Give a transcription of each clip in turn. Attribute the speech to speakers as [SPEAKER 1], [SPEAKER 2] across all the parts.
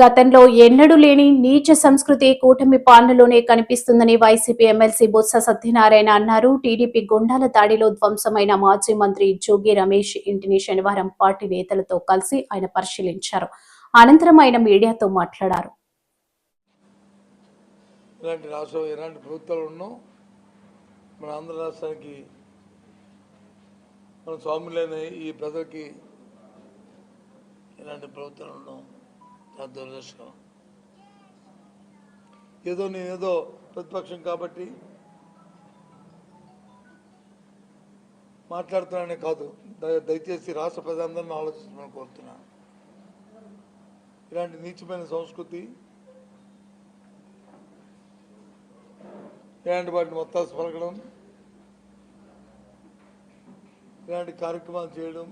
[SPEAKER 1] గతంలో ఎన్నడూ లేని నీచ సంస్కృతి కూటమి పాలనలోనే కనిపిస్తుందని వైసీపీ ఎమ్మెల్సీ బొత్స సత్యనారాయణ అన్నారు. టీడీపీ గుండాల దాడిలో ధ్వంసమైన మాజీ మంత్రి జోగి రమేష్ ఇంటిని శనివారం పార్టీ నేతలతో కలిసి ఆయన పరిశీలించారు. అనంతరం ఆయన మీడియాతో మాట్లాడారు.
[SPEAKER 2] ఇలాంటి రాష్ట్రం ఇలాంటి ప్రభుత్వాలు ఉన్నాం మన ఆంధ్ర రాష్ట్రానికి మన స్వాములైన ఈ ప్రజలకి ఇలాంటి ప్రభుత్వాలు ఉన్నాం చాలా దురదృష్టం ఏదో నేనేదో ప్రతిపక్షం కాబట్టి మాట్లాడుతున్నానే కాదు. దయచేసి రాష్ట్ర ప్రజలందరినీ ఆలోచించమని కోరుతున్నాను ఇలాంటి నీచమైన సంస్కృతి ఇలాంటి వాటిని మొత్తాలు పలకడం ఇలాంటి కార్యక్రమాలు చేయడం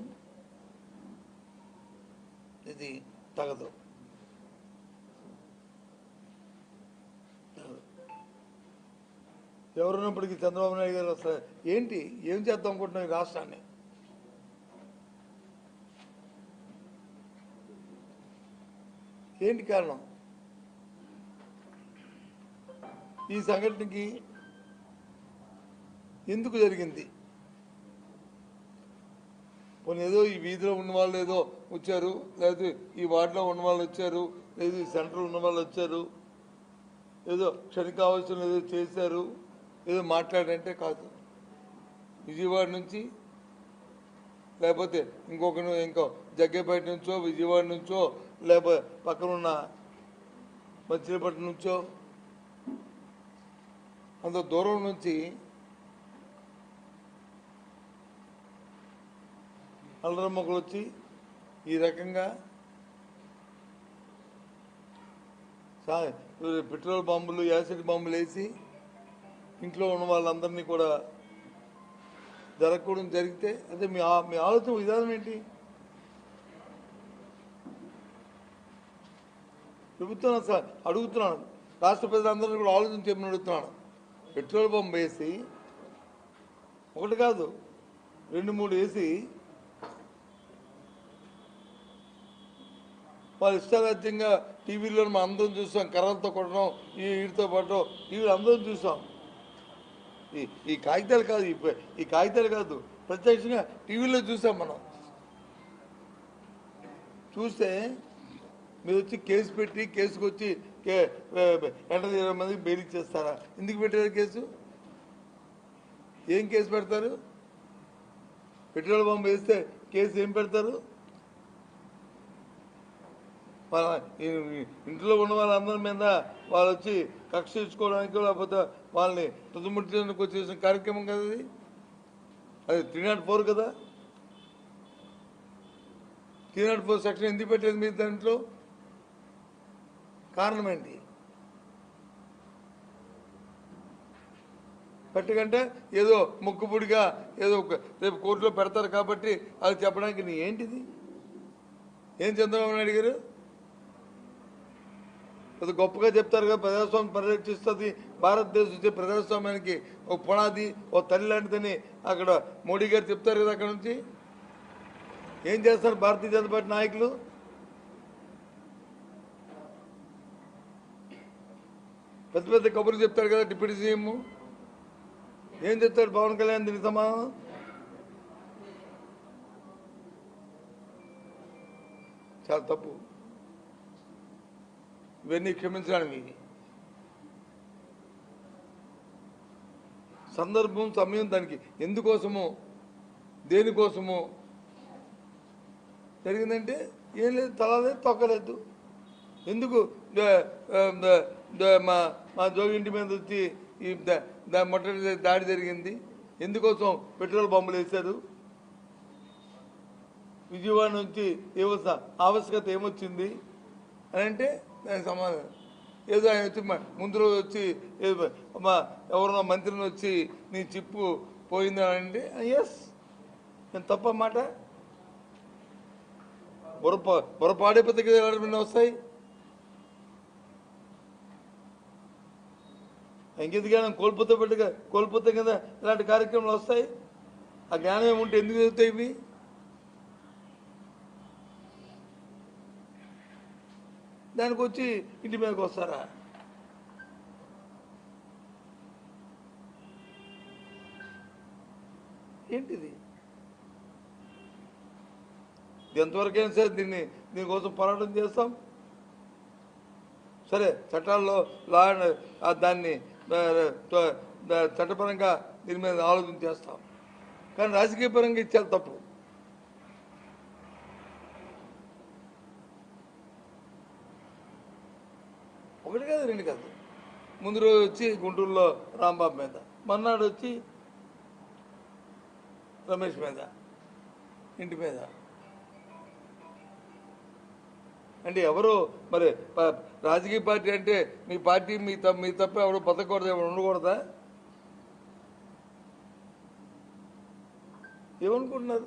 [SPEAKER 2] ఇది తగదు. ఎవరున్నప్పటికీ చంద్రబాబు నాయుడు గారు వస్తారు ఏంటి? ఏం చేద్దాం అనుకుంటున్నాం ఈ రాష్ట్రాన్ని? ఏంటి కారణం? ఈ సంఘటనకి ఎందుకు జరిగింది? పోనీ ఏదో ఈ వీధిలో ఉన్న వాళ్ళు ఏదో వచ్చారు లేదా ఈ వార్డులో ఉన్న వాళ్ళు వచ్చారు లేదు ఈ సెంటర్లో ఉన్న వాళ్ళు వచ్చారు ఏదో క్షణికావసరం ఏదో చేశారు ఏదో మాట్లాడంటే కాదు. విజయవాడ నుంచి లేకపోతే ఇంకొక ఇంకో జగ్గేపేట నుంచో విజయవాడ నుంచో లేకపోతే పక్కన ఉన్న మచిలీపట్నం నుంచో అంత దూరం నుంచి అల్లరి మొక్కలు వచ్చి ఈ రకంగా పెట్రోల్ బాంబులు యాసిడ్ బాంబులు వేసి ఇంట్లో ఉన్న వాళ్ళందరినీ కూడా జరగకూడదు జరిగితే అదే మీ మీ ఆలోచన విధానం ఏంటి? ప్రభుత్వం సార్ అడుగుతున్నాను. రాష్ట్ర ప్రజలందరినీ కూడా ఆలోచన చెప్పిన అడుగుతున్నాను. పెట్రోల్ పంప్ వేసి ఒకటి కాదు రెండు మూడు వేసి వాళ్ళు ఇష్టారాజ్యంగా టీవీలో మనం అందరం చూసాం కర్రలతో కొట్టడం ఈ వీటితో పట్టడం టీవీలో అందరం చూసాం. ఈ ఈ కాగితాలు కాదు ఈ కాగితాలు కాదు. ప్రత్యక్షంగా టీవీలో చూసాం మనం. చూస్తే మీరు వచ్చి కేసు పెట్టి కేసుకు వచ్చి కే ఎంటర్ ఇరవై మందికి బెయిల్ ఇచ్చేస్తారా? ఎందుకు పెట్టారు కేసు? ఏం కేసు పెడతారు? పెట్రోల్ బాంబు వేస్తే కేసు ఏం పెడతారు? వాళ్ళ ఇంట్లో ఉన్న వాళ్ళందరి మీద వాళ్ళు వచ్చి కక్ష తీర్చుకోవడానికి లేకపోతే వాళ్ళని తుదుముట్టడానికి వచ్చేసిన కార్యక్రమం కదా అది అది త్రీ నాట్ ఫోర్ కదా? త్రీ నాట్ ఫోర్ సెక్షన్ ఎందుకు పెట్టేది మీరు దాంట్లో? కారణం ఏంటి? పెట్టకంటే ఏదో ముక్కుపుడిగా ఏదో ఒక- రేపు కోర్టులో పెడతారు కాబట్టి అది చెప్పడానికి నీ ఏంటిది? ఏం చంద్రబాబు నాయుడు గారు? అది గొప్పగా చెప్తారు కదా ప్రజాస్వామ్యం పరిరక్షిస్తుంది భారతదేశం ప్రజాస్వామ్యానికి ఒక పునాది ఓ తల్లి లాంటిదని అక్కడ మోడీ గారు చెప్తారు కదా అక్కడ నుంచి. ఏం చేస్తారు భారతీయ జనతా పార్టీ నాయకులు? పెద్ద పెద్ద కబుర్లు చెప్తారు కదా డిప్యూటీ సీఎం. ఏం చెప్తారు పవన్ కళ్యాణ్ దీనికి సమాధానం? చాలా తప్పు. ఇవన్నీ క్షమించడానికి. సందర్భం సమయం దానికి. ఎందుకోసము దేనికోసము. జరిగిందంటే ఏం లేదు తల లేదు తొక్కలేదు. ఎందుకు? మా మా జోగింటి మీద వచ్చి ఈ ద- మొట్టమొదటి దాడి జరిగింది. ఎందుకోసం పెట్రోల్ బాంబులు వేశారు? విజయవాడ నుంచి ఏమో ఆవశ్యకత ఏమొచ్చింది? అని అంటే దానికి సమాధానం. ఏదో ఆయన వచ్చి ముందు రోజు వచ్చి ఏదో ఎవరన్నా మంత్రిని వచ్చి నీ చిప్పు పోయింది ఎస్ నేను తప్ప మాట? బుర్రపా బుర్రపాడైపోతే కదా వస్తాయి. ఇంకెందుకు జ్ఞానం కోల్పోతే పెట్టుగా కోల్పోతే కదా ఇలాంటి కార్యక్రమాలు వస్తాయి? ఆ జ్ఞానం ఏముంటే ఎందుకు జరుగుతాయి ఇవి? దానికి వచ్చి ఇంటి మీదకి వస్తారా? ఏంటిది? ఎంతవరకు ఎంతవరకైనా సరే దీన్ని దీనికోసం పోరాటం చేస్తాం? సరే చట్టాల్లో లా దాన్ని చట్టపరంగా దీని మీద ఆలోచన చేస్తాం. కానీ రాజకీయ పరంగా ఇచ్చేది తప్పు. రెండు కాదు. ముందు రోజు వచ్చి గుంటూరులో రాంబాబు మీద మర్నాడు వచ్చి రమేష్ మీద ఇంటి మీద అంటే ఎవరు మరి రాజకీయ పార్టీ అంటే మీ పార్టీ మీ తప్ప మీ తప్ప ఎవరు బతకూడదు ఎవరు ఉండకూడదా? ఏమనుకుంటున్నారు?